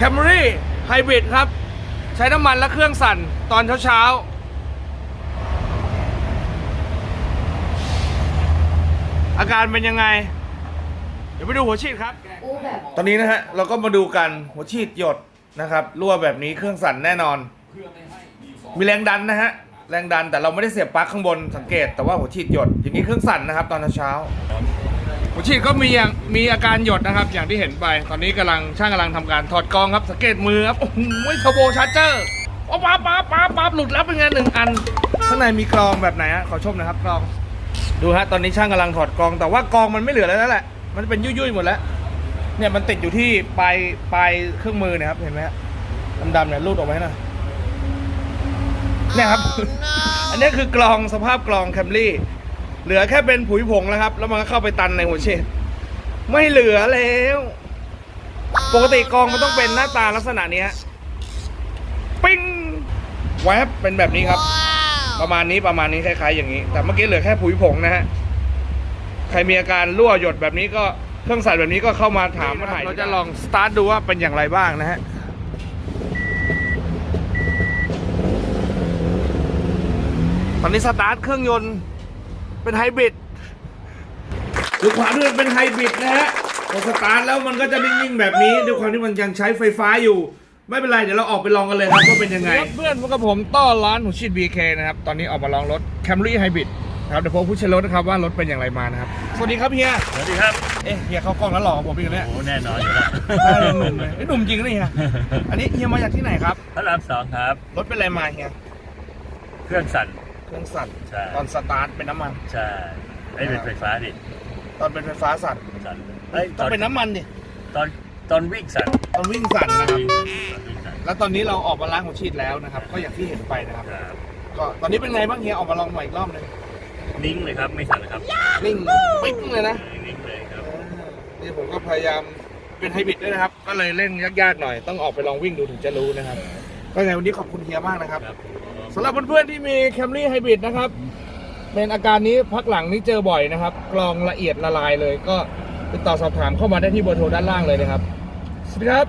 Camry Hybrid ครับ ใช้น้ำมันและเครื่องสั่นตอนเช้าๆอาการเป็นยังไง เดี๋ยวไปดูหัวฉีดครับอู้แบบตอนนี้นะฮะ เราก็มาดูกันหัวฉีดหยดนะครับรั่วแบบนี้เครื่องสั่นแน่นอน มีแรงดันนะฮะ แรงดันแต่เราไม่ได้เสียบปลั๊กข้างบนสังเกต แต่ว่าหัวฉีดหยด อย่างนี้เครื่องสั่นนะครับ ตอนเช้าๆ หัวฉีดก็มีอย่างมีอาการหยดนะครับ อย่างที่เห็นไปตอนนี้กำลังช่างกำลังทำการถอดกรองครับสังเกตมือครับโอ้โหเทอร์โบชาร์เจอร์โอ้ป๊าป๊าป๊าป๊าหลุดแล้วเป็นไงหนึ่งอัน ข้างในมีกรองแบบไหนฮะขอชมหนะครับกรอง ดูฮะตอนนี้ช่างกำลังถอดกรอง แต่ว่ากรองมันไม่เหลือแล้วนั่นแหละมันเป็นยุ่ยๆหมดแล้วเนี่ยมันติดอยู่ที่ปลายปลายเครื่องมือเนะครับเห็นไหมฮะดำๆเนี่ยรูดออกมาให้หน่อยเนี่ยครับ อันนี้คือกลองสภาพกลองแคมรี่ เหลือแค่เป็นผุยผงแล้วครับ แล้วมันก็เข้าไปตันในหัวเชดไม่เหลือแล้ว ปกติกลองมันต้องเป็นหน้าตาลักษณะนี้ฮะปิ้งแวบเป็นแบบนี้ครับ ประมาณนี้ประมาณนี้คล้ายๆอย่างนี้ แต่เมื่อกี้เหลือแค่ผุยผงนะฮะใครมีอาการรั่วหยดแบบนี้ก็เครื่องสั่นแบบนี้ก็เข้ามาถามมาถ่ายเราจะลองสตาร์ทดูว่าเป็นอย่างไรบ้างนะฮะตอนนี้สตาร์ทเครื่องยนต์ เป็นไฮบริดดูความที่มันเป็นไฮบริดนะฮะพอสตาร์ทแล้วมันก็จะนิ่งๆแบบนี้ด้วยความที่มันยังใช้ไฟฟ้าอยู่ ไม่เป็นไรเดี๋ยวเราออกไปลองกันเลยครับว่าเป็นยังไง เพื่อนพวกกับผมต้อนร้านหัวชิด BK นะครับ ตอนนี้ออกมาลองรถ Camry Hybrid นะครับเดี๋ยวผมพูดเชญรถนะครับว่ารถเป็นอย่างไรมานะครับ สวัสดีครับเฮีย สวัสดีครับ เอ๊ะเฮียเข้ากล้องแล้วหล่อกว่าผมอีกเนี่ยโอ้แน่นอนอยู่แล้วได้เลยหนุ่มเลยเอ้ยหนุ่มจริงนะเฮีย อันนี้เฮียมาจากที่ไหนครับ พระรามสองครับ รถเป็นอะไรมาเฮีย เครื่องสั่น เครื่องสั่นใช่ ตอนสตาร์ทเป็นน้ำมัน ใช่ไอ้เป็นไฟฟ้าดิตอนเป็นไฟฟ้าสั่นสั่นไอ้ยตต้อองนเป็นน้ำมันดิตอนตอนวิ่งสั่นตอนวิ่งสั่นนะครับ ตอนวิ่งสั่นแล้วตอนนี้เราออกมาล้างหัวฉีดแล้วนะครับ ก็อย่างที่เห็นไปนะครับ ครับก็ตอนนี้เป็นไงบ้างเฮียออกมาลองใหม่อีกรอบหนึงนิ่งเลยครับไม่สั่นเลยครับนิ่งปิ๊งเลยนะ นิ่งเลยครับ นี่ผมก็พยายามเป็นไฮบริดด้วยนะครับ ก็เลยเล่นยากๆหน่อย ต้องออกไปลองวิ่งดูถึงจะรู้นะครับ ก็ไงวันนี้ขอบคุณเฮียมากนะครับครับสำหรับเพื่อนๆที่มี Camry Hybrid นะครับเป็นอาการนี้พักหลังนี้เจอบ่อยนะครับกรองละเอียดละลายเลย ก็ติดต่อสอบถามเข้ามาได้ที่เบอร์โทรด้านล่างเลยนะครับ สวัสดีครับ